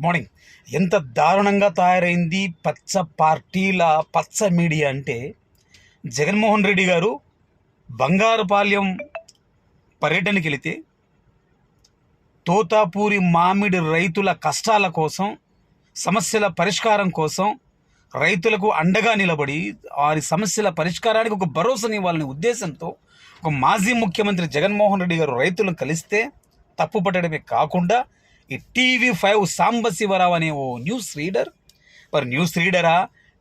Good morning. ఎంత దారుణంగా తయారైంది పచ్చ పార్టీల పచ్చ మీడియా అంటే జగన్మోహన్ రెడ్డి గారు బంగారుపాలెం పర్యటనకి వెళితే తోతాపూరి మామిడి రైతుల కష్టాల కోసం సమస్యల పరిష్కారం కోసం రైతులకు అండగా నిలబడి వారి సమస్యల పరిష్కారానికి ఒక భరోసానివ్వాలనే ఉద్దేశంతో ఒక మాజీ ముఖ్యమంత్రి జగన్మోహన్ రెడ్డి గారు రైతులను కలిస్తే తప్పు పట్టడమే కాకుండా ఈ టీవీ ఫైవ్ సాంబశివరావు అనే ఓ న్యూస్ రీడర్. మరి న్యూస్ రీడరా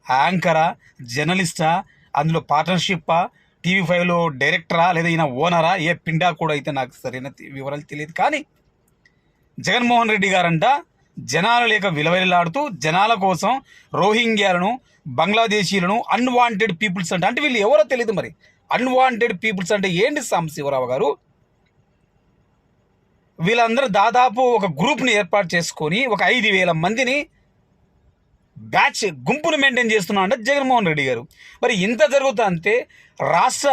యాంకరా జర్నలిస్టా అందులో పార్ట్నర్షిప్పా టీవీ ఫైవ్లో డైరెక్టరా లేదా ఈయన ఓనరా ఏ పిండా కూడా అయితే నాకు సరైన వివరాలు తెలియదు. కానీ జగన్మోహన్ రెడ్డి గారంట జనాలు లేక విలవెల్లాడుతూ జనాల కోసం రోహింగ్యాలను బంగ్లాదేశీలను అన్వాంటెడ్ పీపుల్స్ అంటే. అంటే వీళ్ళు ఎవరో తెలియదు మరి. అన్వాంటెడ్ పీపుల్స్ అంటే ఏంటి సాంబశివరావు గారు? వీళ్ళందరూ దాదాపు ఒక గ్రూప్ని ఏర్పాటు చేసుకొని ఒక ఐదు వేల మందిని బ్యాచ్ గుంపును మెయింటైన్ చేస్తున్నా అంటే జగన్మోహన్ రెడ్డి గారు. మరి ఇంత జరుగుతా అంటే రాష్ట్ర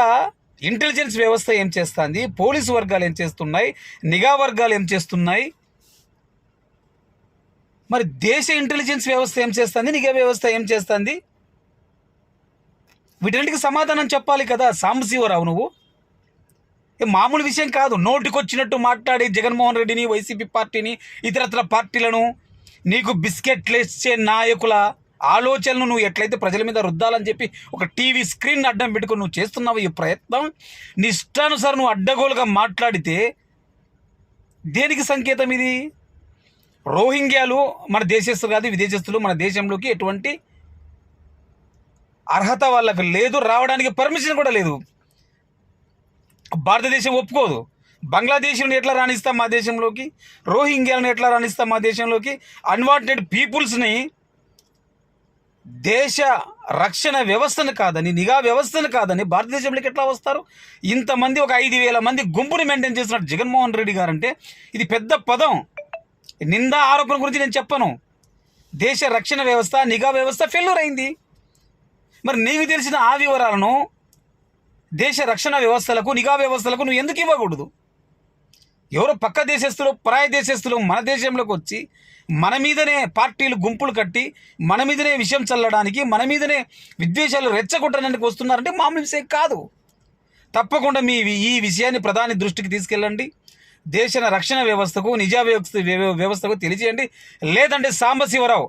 ఇంటెలిజెన్స్ వ్యవస్థ ఏం చేస్తుంది? పోలీసు వర్గాలు ఏం చేస్తున్నాయి? నిఘా వర్గాలు ఏం చేస్తున్నాయి? మరి దేశ ఇంటెలిజెన్స్ వ్యవస్థ ఏం చేస్తుంది? నిఘా వ్యవస్థ ఏం చేస్తుంది? వీటింటికి సమాధానం చెప్పాలి కదా సాంబశివరావు నువ్వు. మామూలు విషయం కాదు. నోటికొచ్చినట్టు మాట్లాడి జగన్మోహన్ రెడ్డిని వైసీపీ పార్టీని ఇతరత్ర పార్టీలను నీకు బిస్కెట్లు ఇచ్చే నాయకుల ఆలోచనలు నువ్వు ఎట్లయితే ప్రజల మీద రుద్దాలని చెప్పి ఒక టీవీ స్క్రీన్ అడ్డం పెట్టుకుని నువ్వు చేస్తున్నావు ఈ ప్రయత్నం నీ ఇష్టానుసారం నువ్వు అడ్డగోలుగా మాట్లాడితే దేనికి సంకేతం ఇది? రోహింగ్యాలు మన దేశస్తులు కాదు విదేశస్తులు మన దేశంలోకి ఎటువంటి అర్హత వాళ్ళకు లేదు రావడానికి పర్మిషన్ కూడా లేదు. భారతదేశం ఒప్పుకోదు. బంగ్లాదేశ్ని ఎట్లా రాణిస్తాం మా దేశంలోకి? రోహింగ్యాలను ఎట్లా రాణిస్తాం మా దేశంలోకి? అన్వాంటెడ్ పీపుల్స్ని దేశ రక్షణ వ్యవస్థను కాదని నిఘా వ్యవస్థను కాదని భారతదేశంలోకి ఎట్లా వస్తారు? ఇంతమంది ఒక ఐదు వేల మంది గుంపుని మెయింటైన్ చేస్తున్నారు జగన్మోహన్ రెడ్డి గారు అంటే ఇది పెద్ద పదం. నిందా ఆరోపణ గురించి నేను చెప్పను. దేశ రక్షణ వ్యవస్థ నిఘా వ్యవస్థ ఫెయిల్యూర్ అయింది మరి నీకు తెలిసిన ఆ వివరాలను దేశ రక్షణ వ్యవస్థలకు నిఘా వ్యవస్థలకు నువ్వు ఎందుకు ఇవ్వకూడదు? ఎవరో పక్క దేశస్తులు పరాయ దేశస్తులు మన దేశంలోకి వచ్చి మన మీదనే పార్టీలు గుంపులు కట్టి మన మీదనే విషయం చల్లడానికి మన మీదనే విద్వేషాలు రెచ్చగొట్టడానికి వస్తున్నారంటే మామూలు విషయం కాదు. తప్పకుండా మీ ఈ విషయాన్ని ప్రధాని దృష్టికి తీసుకెళ్ళండి. దేశ రక్షణ వ్యవస్థకు నిజా వ్యవస్థ వ్యవస్థకు తెలియజేయండి. లేదంటే సాంబశివరావు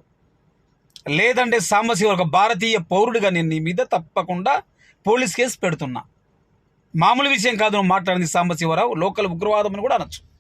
లేదంటే సాంబశివరావు ఒక భారతీయ పౌరుడిగా నేను నీ మీద తప్పకుండా పోలీస్ కేసు పెడుతున్నా. మామూలు విషయం కాదు నువ్వు మాట్లాడింది సాంబశివరావు. లోకల్ ఉగ్రవాదం అని కూడా అనొచ్చు.